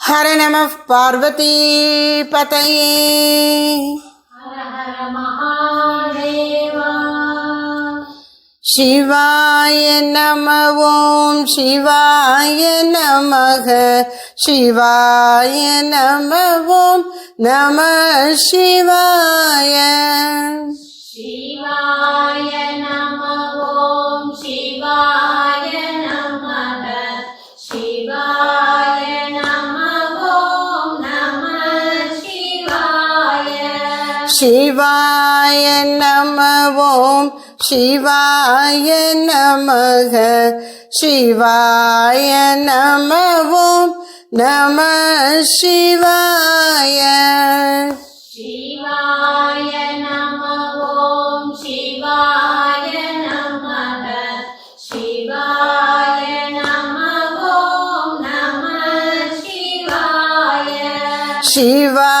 हर नमः पार्वती पतये हर हर महादेवा शिवाय नम ॐ शिवाय नमः शिवाय नम ॐ नमः शिवाय शिवाय சிவாய நமவோம். சிவாய நமக. சிவாய நமவோம். நம சிவாய. சிவாய நமவோம். சிவாய நமக. சிவாய நமவோம். நம சிவாய. சிவா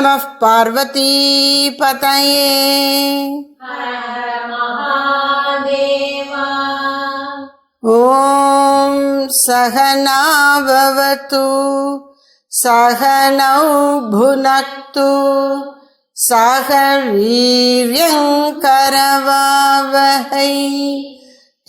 हर नमः पार्वती पतये हर हर महादेवा ॐ सहनाववतु सहनौ भुनक्तु सह वीर्यङ्करवावहै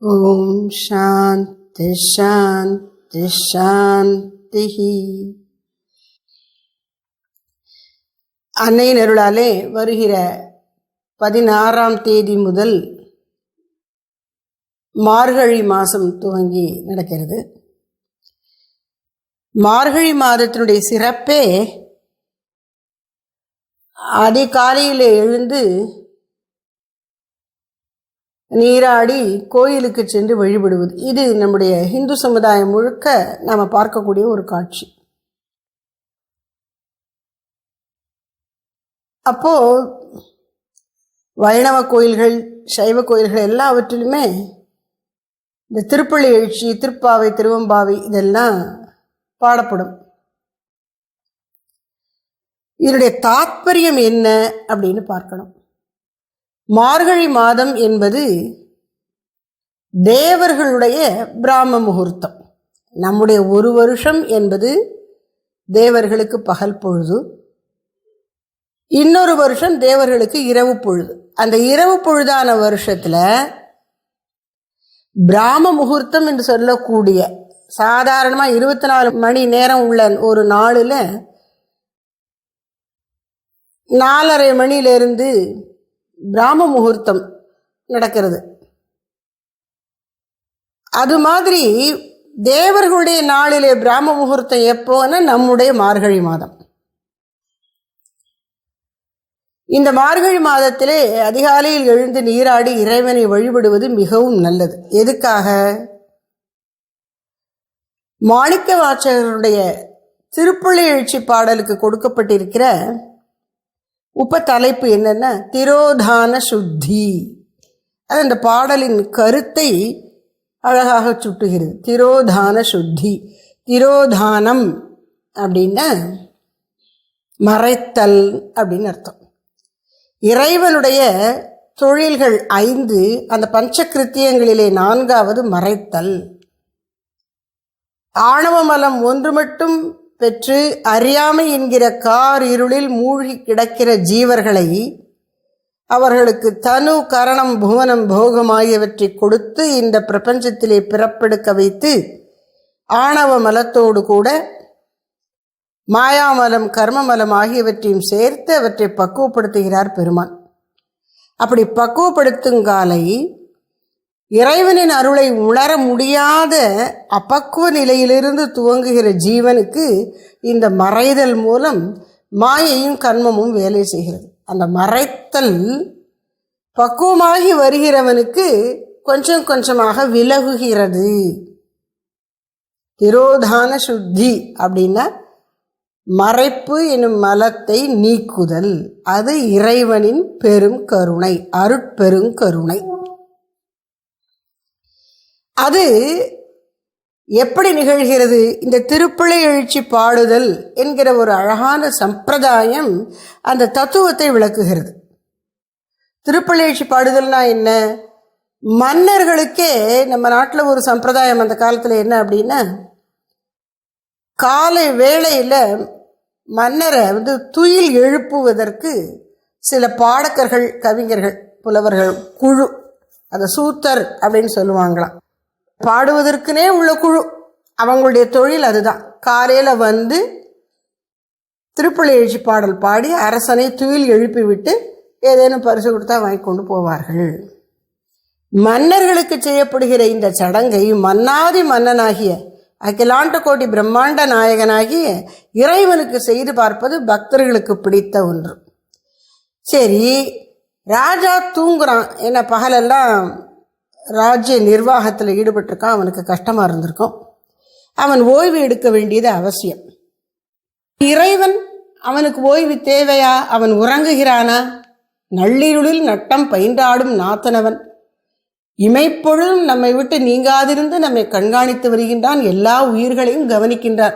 ஓம் சாந்தி சாந்தி சாந்தி அன்னையின் அருளாலே வருகிற பதினாறாம் தேதி முதல் மார்கழி மாதம் துவங்கி நடக்கிறது. மார்கழி மாதத்தினுடைய சிறப்பே அதிகாலையில் எழுந்து நீராடி கோயிலுக்கு சென்று வழிபடுவது. இது நம்முடைய இந்து சமுதாயம் முழுக்க நாம் பார்க்கக்கூடிய ஒரு காட்சி. அப்போ வைணவ கோயில்கள் சைவ கோயில்கள் எல்லாவற்றிலுமே இந்த திருப்பள்ளி எழுச்சி திருப்பாவை திருவம்பாவை இதெல்லாம் பாடப்படும். இதனுடைய தாத்பரியம் என்ன அப்படின்னு பார்க்கணும். மார்கழி மாதம் என்பது தேவர்களுடைய பிராம முகூர்த்தம். நம்முடைய ஒரு வருஷம் என்பது தேவர்களுக்கு பகல் பொழுது இன்னொரு வருஷம் தேவர்களுக்கு இரவு பொழுது. அந்த இரவு பொழுதான வருஷத்தில் பிராம முகூர்த்தம் என்று சொல்லக்கூடிய சாதாரணமாக இருபத்தி நாலு மணி நேரம் உள்ள ஒரு நாளில் நாலரை மணியிலிருந்து பிராம முகூர்த்தம் நடக்கிறது. அது மாதிரி தேவர்களுடைய நாளிலே பிராம முகூர்த்தம் எப்போன்னா நம்முடைய மார்கழி மாதம். இந்த மார்கழி மாதத்திலே அதிகாலையில் எழுந்து நீராடி இறைவனை வழிபடுவது மிகவும் நல்லது. எதுக்காக? மாணிக்க வாச்சகருடைய திருப்பள்ளி எழுச்சி பாடலுக்கு கொடுக்கப்பட்டிருக்கிற உப தலைப்பு என்னென்னா திரோதான சுத்தி. அது அந்த பாடலின் கருத்தை அழகாக சுட்டுகிறது. திரோதான சுத்தி. திரோதானம் அப்படின்னா மறைத்தல் அப்படின்னு அர்த்தம். இறைவனுடைய தொழில்கள் ஐந்து அந்த பஞ்சகிருத்தியங்களிலே நான்காவது மறைத்தல். ஆணவமலம் ஒன்று மட்டும் பெற்று அறியாமை என்கிற கார் இருளில் மூழ்கி கிடக்கிற ஜீவர்களை அவர்களுக்கு தனு கரணம் புவனம் போகம் ஆகியவற்றை கொடுத்து இந்த பிரபஞ்சத்திலே பிறப்பெடுக்க வைத்து ஆணவ மலத்தோடு கூட மாயாமலம் கர்மமலம் ஆகியவற்றையும் சேர்த்து அவற்றை பக்குவப்படுத்துகிறார் பெருமான். அப்படி பக்குவப்படுத்துங்காலை இறைவனின் அருளை உணர முடியாத அப்பக்குவ நிலையிலிருந்து துவங்குகிற ஜீவனுக்கு இந்த மறைதல் மூலம் மாயையும் கண்மமும் வேலை செய்கிறது. அந்த மறைத்தல் பக்குவமாகி வருகிறவனுக்கு கொஞ்சம் கொஞ்சமாக விலகுகிறது. திரோதான சுத்தி அப்படின்னா மறைப்பு எனும் மலத்தை நீக்குதல். அது இறைவனின் பெரும் கருணை அருட்பெருங்கருணை அது எப்படி நிகழ்கிறது? இந்த திருப்பிழை எழுச்சி பாடுதல் என்கிற ஒரு அழகான சம்பிரதாயம் அந்த தத்துவத்தை விளக்குகிறது. திருப்பிழை எழுச்சி பாடுதல்னா என்ன? மன்னர்களுக்கே நம்ம நாட்டில் ஒரு சம்பிரதாயம் அந்த காலத்தில் என்ன அப்படின்னா காலை வேளையில் மன்னரை வந்து துயில் எழுப்புவதற்கு சில பாடகர்கள் கவிஞர்கள் புலவர்கள் குழு அதை சூத்தர் அப்படின்னு சொல்லுவாங்களாம். பாடுவதற்குனே உள்ள குழு. அவங்களுடைய தொழில் அதுதான். காலையில் வந்து திருப்பள்ளி எழுச்சி பாடல் பாடி அரசனை துயில் எழுப்பி விட்டு ஏதேனும் பரிசு கொடுத்தா வாங்கி கொண்டு போவார்கள். மன்னர்களுக்கு செய்யப்படுகிற இந்த சடங்கை மன்னாதி மன்னனாகிய அகிலாண்ட கோடி பிரம்மாண்ட நாயகனாகிய இறைவனுக்கு செய்து பார்ப்பது பக்தர்களுக்கு பிடித்த ஒன்று. சரி ராஜா தூங்குறான். என்ன பகலெல்லாம் ராஜ்ய நிர்வாகத்தில் ஈடுபட்டிருக்கான் அவனுக்கு கஷ்டமாக இருந்திருக்கும். அவன் ஓய்வு எடுக்க வேண்டியது அவசியம். இறைவன் அவனுக்கு ஓய்வு தேவையா? அவன் உறங்குகிறானா? நள்ளிருளில் நட்டம் பயின்றாடும் நாத்தனவன். இமைப்பொழுதும் நம்மை விட்டு நீங்காதிருந்து நம்மை கண்காணித்து வருகின்றான் எல்லா உயிர்களையும் கவனிக்கின்றான்.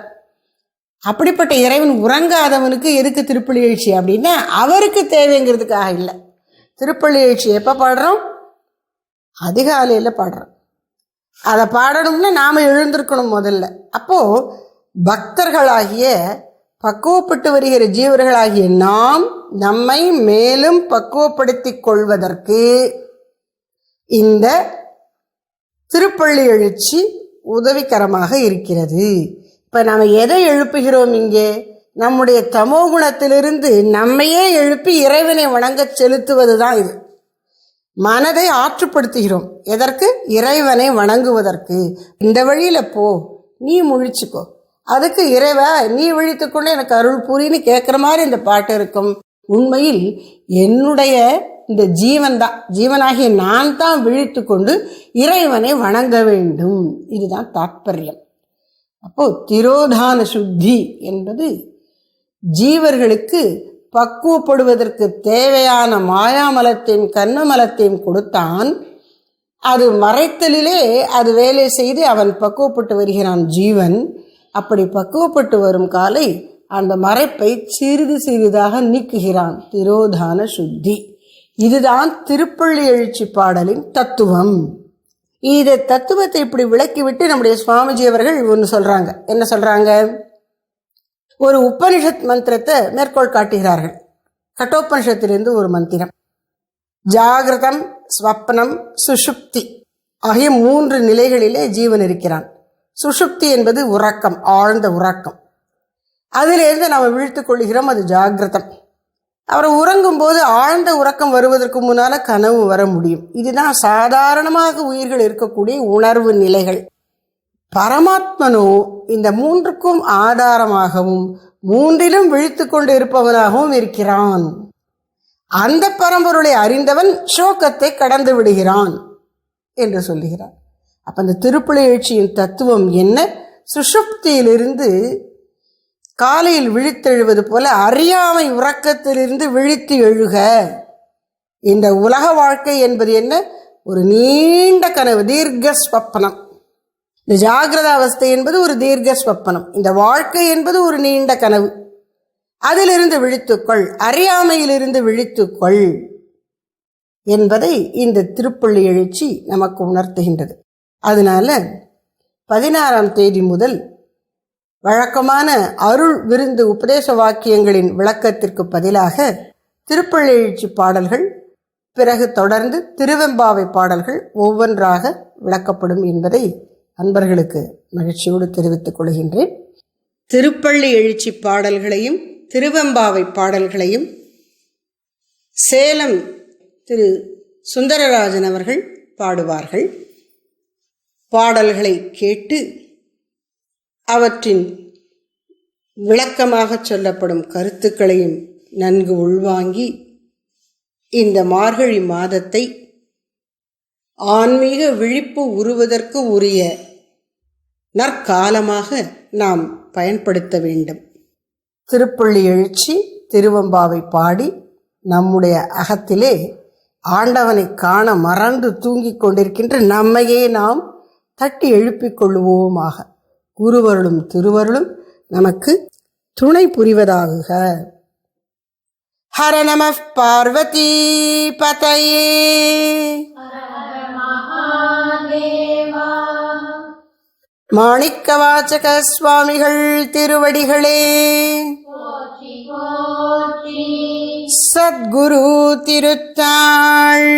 அப்படிப்பட்ட இறைவன் உறங்காதவனுக்கு எதுக்கு திருப்பள்ளி எழுச்சி அப்படின்னா அவருக்கு தேவைங்கிறதுக்காக இல்லை. திருப்பள்ளி எழுச்சி எப்போ பாடுறோம்? அதிகாலையில் பாடுறோம் அதை பாடணும்னா நாம் எழுந்திருக்கணும் முதல்ல. அப்போது பக்தர்களாகிய பக்குவப்பட்டு வருகிற ஜீவர்களாகிய நாம் நம்மை மேலும் பக்குவப்படுத்தி கொள்வதற்கு இந்த திருப்பள்ளி எழுச்சி உதவிகரமாக இருக்கிறது. இப்போ நாம் எதை எழுப்புகிறோம் இங்கே? நம்முடைய தமோ குணத்திலிருந்து நம்மையே எழுப்பி இறைவனை வணங்க செலுத்துவது தான் இது. மனதை ஆற்றுப்படுத்துகிறோம். எதற்கு? இறைவனை வணங்குவதற்கு. இந்த வழியில் போ. நீ முழிச்சுக்கோ. அதுக்கு இறைவா நீ விழித்துக்கொண்டு எனக்கு அருள் புரின்னு கேட்குற மாதிரி இந்த பாட்டு இருக்கும். உண்மையில் என்னுடைய இந்த ஜீவன் தான். ஜீவனாகிய நான் தான் விழித்து கொண்டு இறைவனை வணங்க வேண்டும். இதுதான் தாற்பயம் அப்போ திரோதான சுத்தி என்பது ஜீவர்களுக்கு பக்குவப்படுவதற்கு தேவையான மாயாமலத்தையும் கன்னமலத்தையும் கொடுத்தான். அது மறைத்தலிலே அது வேலை செய்து அவன் பக்குவப்பட்டு வருகிறான் ஜீவன். அப்படி பக்குவப்பட்டு வரும் காலை அந்த மறைப்பை சிறிது சிறிதாக நீக்குகிறான். திரோதான சுத்தி. இதுதான் திருப்பள்ளி எழுச்சி பாடலின் தத்துவம். இதை தத்துவத்தை இப்படி விளக்கிவிட்டு நம்முடைய சுவாமிஜி அவர்கள் ஒன்று சொல்கிறாங்க என்ன சொல்கிறாங்க ஒரு உபனிஷத் மந்திரத்தை மேற்கோள் காட்டுகிறார்கள். கட்டோபனிஷத்திலிருந்து ஒரு மந்திரம். ஜாகிரதம் ஸ்வப்னம் சுஷுப்தி ஆகிய மூன்று நிலைகளிலே ஜீவன் இருக்கிறான். சுஷுப்தி என்பது உறக்கம் ஆழ்ந்த உறக்கம். அதிலிருந்து நாம் விழித்துக் கொள்கிறோம் அது ஜாகிரதம். அவர் உறங்கும் போது ஆழ்ந்த உறக்கம் வருவதற்கு முன்னால் கனவு வர முடியும். இதுதான் சாதாரணமாக உயிர்கள் இருக்கக்கூடிய உணர்வு நிலைகள். பரமாத்மனோ இந்த மூன்றுக்கும் ஆதாரமாகவும் மூன்றிலும் விழித்து கொண்டு இருப்பவனாகவும் இருக்கிறான். அந்த பரம்பொருளை அறிந்தவன் சோகத்தை கடந்து விடுகிறான் என்று சொல்லுகிறார். அப்ப அந்த திருப்புளி எழுச்சியின் தத்துவம் என்ன? சுஷுப்தியிலிருந்து காலையில் விழித்தெழுவது போல அறியாமை உறக்கத்திலிருந்து விழித்து எழுக. இந்த உலக வாழ்க்கை என்பது என்ன? ஒரு நீண்ட கனவு தீர்க்க ஸ்வப்னம். இந்த ஜாகிரத அவஸ்தை என்பது ஒரு தீர்க்க ஸ்வப்பனம். இந்த வாழ்க்கை என்பது ஒரு நீண்ட கனவு. அதிலிருந்து விழித்துக்கொள் அறியாமையிலிருந்து விழித்துக்கொள் என்பதை இந்த திருப்பள்ளி எழுச்சி நமக்கு உணர்த்துகின்றது. அதனால பதினாறாம் தேதி முதல் வழக்கமான அருள் விருந்து உபதேச வாக்கியங்களின் விளக்கத்திற்கு பதிலாக திருப்பள்ளி எழுச்சி பாடல்கள் பிறகு தொடர்ந்து திருவெம்பாவை பாடல்கள் ஒவ்வொன்றாக விளக்கப்படும் என்பதை அன்பர்களுக்கு மகிழ்ச்சியோடு தெரிவித்துக் கொள்கின்றேன். திருப்பள்ளி எழுச்சி பாடல்களையும் திருவெம்பாவை பாடல்களையும் சேலம் திரு சுந்தரராஜன் அவர்கள் பாடுவார்கள். பாடல்களை கேட்டு அவற்றின் விளக்கமாக சொல்லப்படும் கருத்துக்களையும் நன்கு உள்வாங்கி இந்த மார்கழி மாதத்தை ஆன்மீக விழிப்பு உருவதற்கு உரிய நற்காலமாக நாம் பயன்படுத்த வேண்டும். திருப்பள்ளி எழுச்சி திருவம்பாவை பாடி நம்முடைய அகத்திலே ஆண்டவனை காண மறந்து தூங்கிக் கொண்டிருக்கின்ற நம்மையே நாம் தட்டி எழுப்பிக் கொள்ளுவோமாக குருவருளும் திருவருளும் நமக்கு துணை புரிவதாகுக. ஹர நம பார்வதி பதையே. மாணிக்கவாச்சக சுவாமிகள் திருவடிகளே சத்குரு திருத்தாள்.